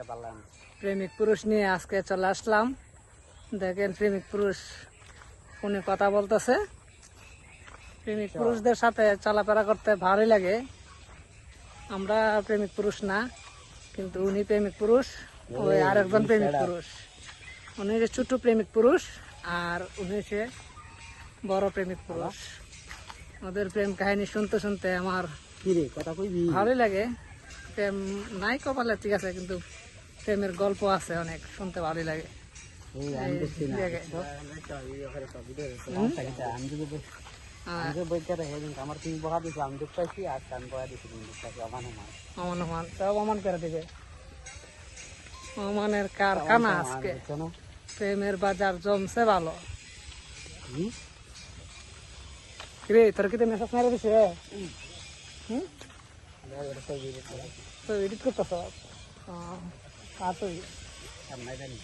বুঝতে পারলাম। প্রেমিক পুরুষ নিয়ে আজকে চলে আসলাম। দেখেন প্রেমিক পুরুষ উনি কথা বলতেছে। প্রেমিক পুরুষদের সাথে চলাফেরা করতে ভালোই লাগে। আমরা প্রেমিক পুরুষ না কিন্তু উনি প্রেমিক পুরুষ ওই আরেকজন প্রেমিক পুরুষ। উনি হচ্ছে ছোট প্রেমিক পুরুষ আর উনি হচ্ছে বড় প্রেমিক পুরুষ। ওদের প্রেম কাহিনী শুনতে শুনতে আমার কথা ভালোই লাগে। প্রেম নাই কপালে ঠিক আছে কিন্তু প্রেমের গল্প আছে অনেক শুনতে ভালোই লাগে। অমানের কারখানা আজকে। প্রেমের বাজার জমছে ভালো? রে তোর কি মেসেজ মেরে দিছে? হুম। তো এডিট করতেছ? আর তো আর নাই জানি।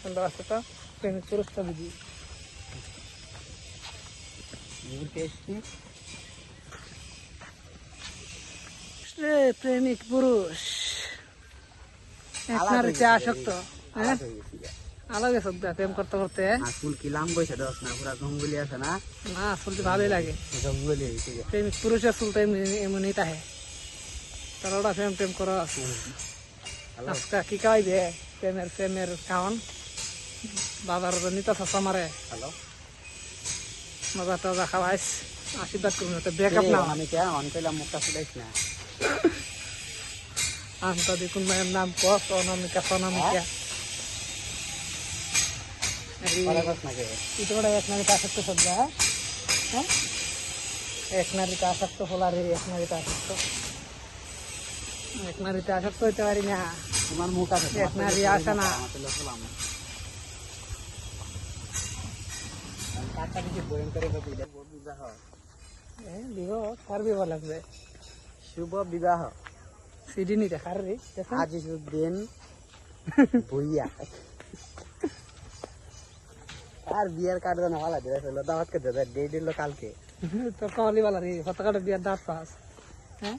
সুন্দর আছে তো প্রেমিক পুরুষ ছবি দিই ঘুরতে এসছি। রে প্রেমিক পুরুষ এক নারীতে আসক্ত হ্যাঁ হয়ে গেছি গা। আলাদা গেছে প্রেম করতে করতে আর ফুল কি লাম বইছে দশ না পুরা জঙ্গলি আছে না না শুনতে ভালোই লাগে জঙ্গলি হয়েছে গা। প্রেমিক পুরুষের চুল তো এমনি এমনি তাহে তারা ওরা প্রেম প্রেম করো হ্যালো আজকে কি খাওয়াইবে প্রেমের প্রেমের খাওয়ান বাবার নিতে চাষা মারে হ্যালো? মজা টজা খাওয়াইস। আশীর্বাদ করুন তো ব্রেকআপ না। আমি কে? অন কইলাম মুখটা ফুলাইছ না। আমি তো দেখুন মায়ের নাম কস অনামিকা সোনামিকা। কে ইতোটা এক নারীতে আসক্ত সজ্জা হ্যাঁ? এক নারীতে আসক্ত হলারে এক নারীতে আসক্ত এক নারীতে আসক্ত হইতে পারি না তোমার মুখ আছে এক নারী আসে না বিবাহ এ, বিহ কার বিবাহ লাগবে শুভ বিবাহ সিডি নিতে কার রে দেখেন। আজিজুদ্দিন ভুইয়া আর বিয়ের কার্ড জানা ভালো দাওয়াত কে ডেট দিল কালকে তো কহলি বালা রে হতকাটা বিয়ার দাঁত পাস হ্যাঁ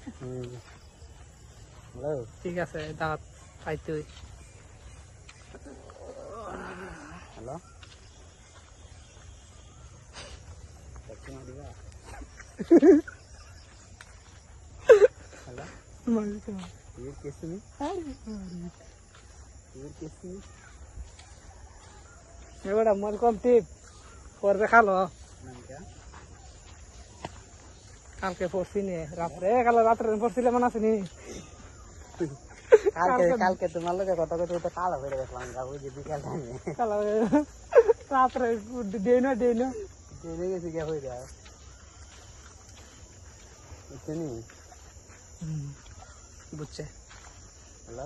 ঠিক আছে দাঁত পাইতে হই। হ্যালো। এবার মন কম টিপ? করবে খালো। কালকে পড়ছি নি। রাত্রে কাল রাত্রে পড়ছিলে মনে আছে নি? কালকে কালকে তোমার লোকে কত কত তো কালো করে দেখলাম যাব যে বিকাল। টাইমে হয়ে রাত্রে দেই না দেই না জেনে গেছি গে হয়ে যায় বুঝছেনি বুঝছে। হ্যালো?